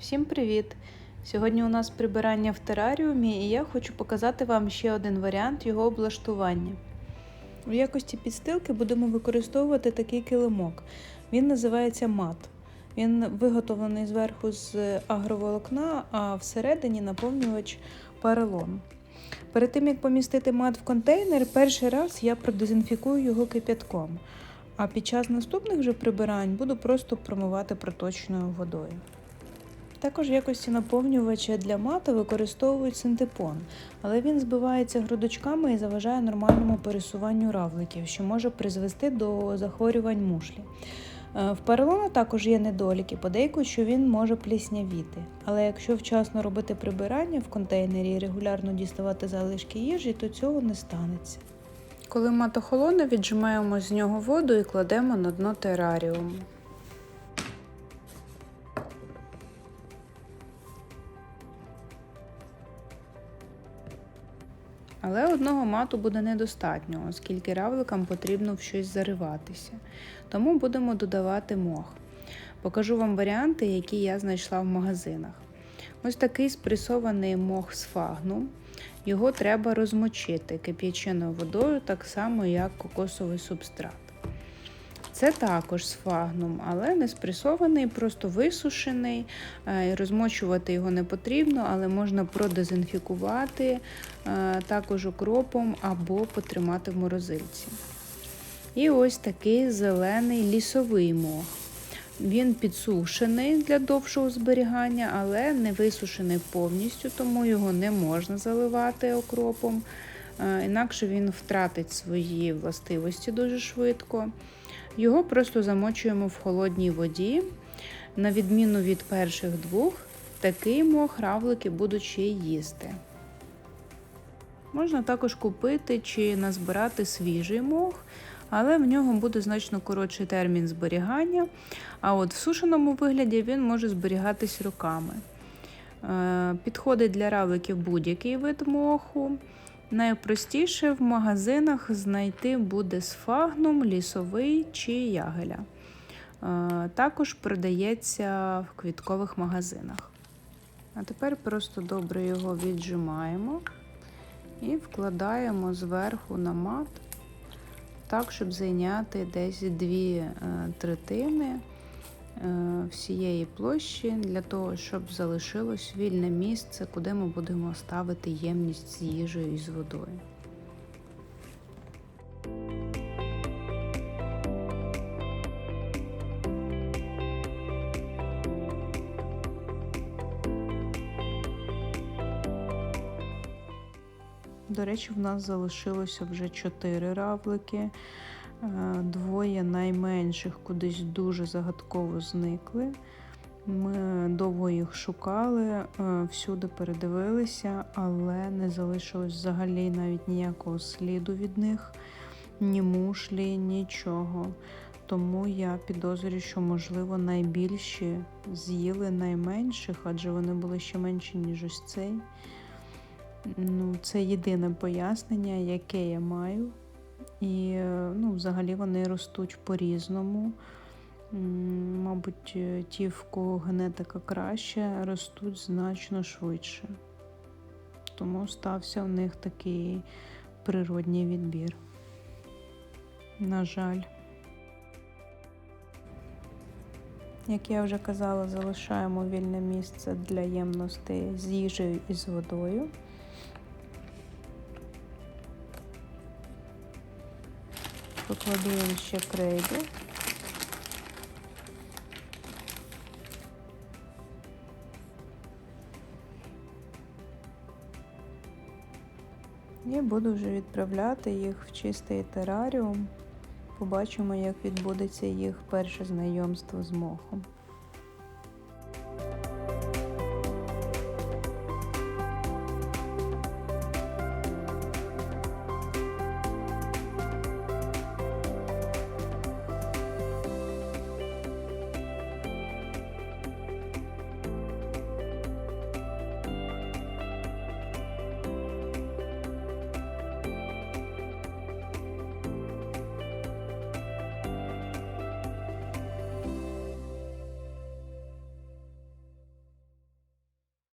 Всім привіт! Сьогодні у нас прибирання в тераріумі, і я хочу показати вам ще один варіант його облаштування. У якості підстилки будемо використовувати такий килимок. Він називається мат. Він виготовлений зверху з агроволокна, а всередині наповнювач поролон. Перед тим як помістити мат в контейнер, перший раз я продезінфікую його кип'ятком. А під час наступних вже прибирань буду просто промивати проточною водою. Також в якості наповнювача для мата використовують синтепон, але він збивається грудочками і заважає нормальному пересуванню равликів, що може призвести до захворювань мушлі. Е, В поролону також є недоліки, подейкують, що він може пліснявіти. Але якщо вчасно робити прибирання в контейнері і регулярно діставати залишки їжі, то цього не станеться. Коли мат охолоне, віджимаємо з нього воду і кладемо на дно тераріуму. Але одного мату буде недостатньо, оскільки равликам потрібно в щось зариватися. Тому будемо додавати мох. Покажу вам варіанти, які я знайшла в магазинах. Ось такий спресований мох з фагну. Його треба розмочити кип'яченою водою, так само, як кокосовий субстрат. Це також з фагном, але не спресований, просто висушений. Е, Розмочувати його не потрібно, але можна продезінфікувати е, також окропом або потримати в морозильці. І ось такий зелений лісовий мох. Він підсушений для довшого зберігання, але не висушений повністю, тому його не можна заливати окропом. Е, Інакше він втратить свої властивості дуже швидко. Його просто замочуємо в холодній воді. На відміну від перших двох, такий мох равлики будуть ще й їсти. Можна також купити чи назбирати свіжий мох, але в нього буде значно коротший термін зберігання. А от в сушеному вигляді він може зберігатись роками. Е, Підходить для равликів будь-який вид моху. Найпростіше в магазинах знайти буде з фагном, лісовий чи ягеля. Е, Також продається в квіткових магазинах. А тепер просто добре його віджимаємо і вкладаємо зверху на мат, так, щоб зайняти десь дві е, третини всієї площі, для того, щоб залишилось вільне місце, куди ми будемо ставити ємність з їжею і з водою. До речі, в нас залишилося вже чотири равлики. Е, Двоє найменших кудись дуже загадково зникли. Ми довго їх шукали, е, всюди передивилися, але не залишилось взагалі навіть ніякого сліду від них, ні мушлі, нічого. Тому я підозрюю, що, можливо, найбільші з'їли найменших, адже вони були ще менші, ніж ось цей. Ну, Це єдине пояснення, яке я маю. І ну, взагалі вони ростуть по-різному. Мабуть, ті, в кого генетика краще, ростуть значно швидше. Тому стався в них такий природній відбір. На жаль. Як я вже казала, залишаємо вільне місце для ємностей з їжею і з водою. Покладу ще крейду. І буду вже відправляти їх в чистий тераріум. Побачимо, як відбудеться їх перше знайомство з мохом.